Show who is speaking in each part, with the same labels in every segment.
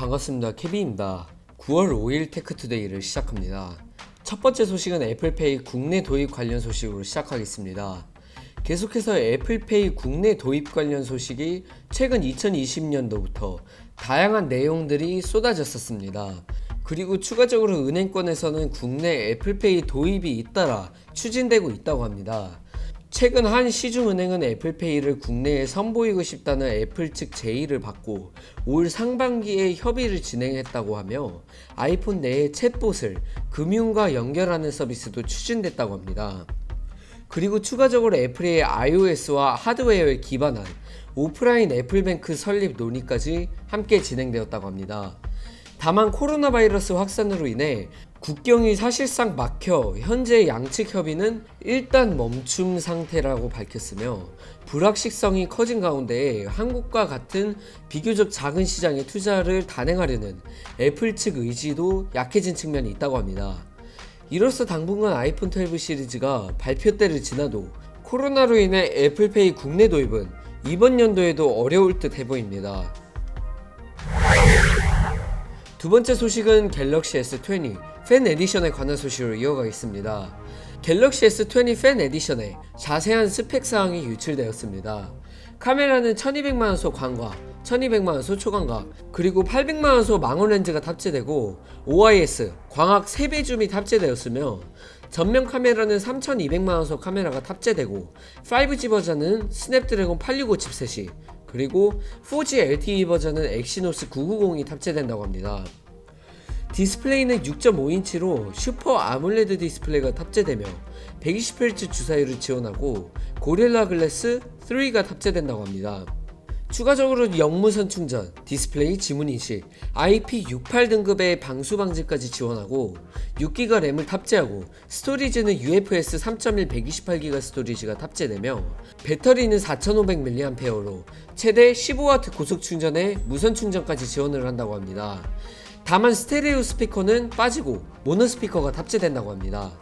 Speaker 1: 반갑습니다. 케비입니다. 9월 5일 테크투데이를 시작합니다. 첫 번째 소식은 애플페이 국내 도입 관련 소식으로 시작하겠습니다. 계속해서 애플페이 국내 도입 관련 소식이 최근 2020년도부터 다양한 내용들이 쏟아졌었습니다. 그리고 추가적으로 은행권에서는 국내 애플페이 도입이 잇따라 추진되고 있다고 합니다. 최근 한 시중은행은 애플페이를 국내에 선보이고 싶다는 애플 측 제의를 받고 올 상반기에 협의를 진행했다고 하며 아이폰 내에 챗봇을 금융과 연결하는 서비스도 추진됐다고 합니다. 그리고 추가적으로 애플의 iOS와 하드웨어에 기반한 오프라인 애플뱅크 설립 논의까지 함께 진행되었다고 합니다. 다만 코로나 바이러스 확산으로 인해 국경이 사실상 막혀 현재 양측 협의는 일단 멈춤 상태라고 밝혔으며 불확실성이 커진 가운데 한국과 같은 비교적 작은 시장에 투자를 단행하려는 애플 측 의지도 약해진 측면이 있다고 합니다. 이로써 당분간 아이폰 12 시리즈가 발표 때를 지나도 코로나로 인해 애플페이 국내 도입은 이번 연도에도 어려울 듯 해 보입니다. 두 번째 소식은 갤럭시 S20 팬 에디션에 관한 소식으로 이어가겠습니다. 갤럭시 S20 팬 에디션에 자세한 스펙 사항이 유출되었습니다. 카메라는 1200만원소 광각, 1200만원소 초광각, 그리고 800만원소 망원 렌즈가 탑재되고 OIS, 광학 3배 줌이 탑재되었으며 전면 카메라는 3200만원소 카메라가 탑재되고 5G 버전은 스냅드래곤 865 칩셋이 그리고 4G LTE 버전은 엑시노스 990이 탑재된다고 합니다. 디스플레이는 6.5인치로 슈퍼 아몰레드 디스플레이가 탑재되며 120Hz 주사율을 지원하고 고릴라 글래스 3가 탑재된다고 합니다. 추가적으로 영무선 충전, 디스플레이 지문 인식, IP68 등급의 방수 방지까지 지원하고 6기가 램을 탑재하고 스토리지는 UFS 3.1 128기가 스토리지가 탑재되며 배터리는 4500mAh로 최대 15W 고속 충전에 무선 충전까지 지원을 한다고 합니다. 다만 스테레오 스피커는 빠지고 모노 스피커가 탑재된다고 합니다.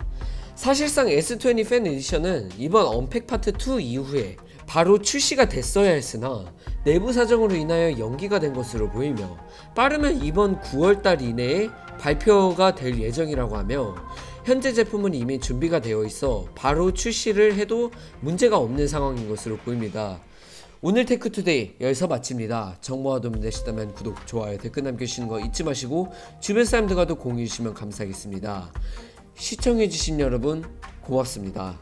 Speaker 1: 사실상 S20 팬 에디션은 이번 언팩 파트 2 이후에 바로 출시가 됐어야 했으나 내부 사정으로 인하여 연기가 된 것으로 보이며 빠르면 이번 9월달 이내에 발표가 될 예정이라고 하며 현재 제품은 이미 준비가 되어 있어 바로 출시를 해도 문제가 없는 상황인 것으로 보입니다. 오늘 테크투데이 여기서 마칩니다. 정보가 도움이 되셨다면 구독, 좋아요, 댓글 남겨주시는 거 잊지 마시고 주변 사람들과도 공유해 주시면 감사하겠습니다. 시청해주신 여러분 고맙습니다.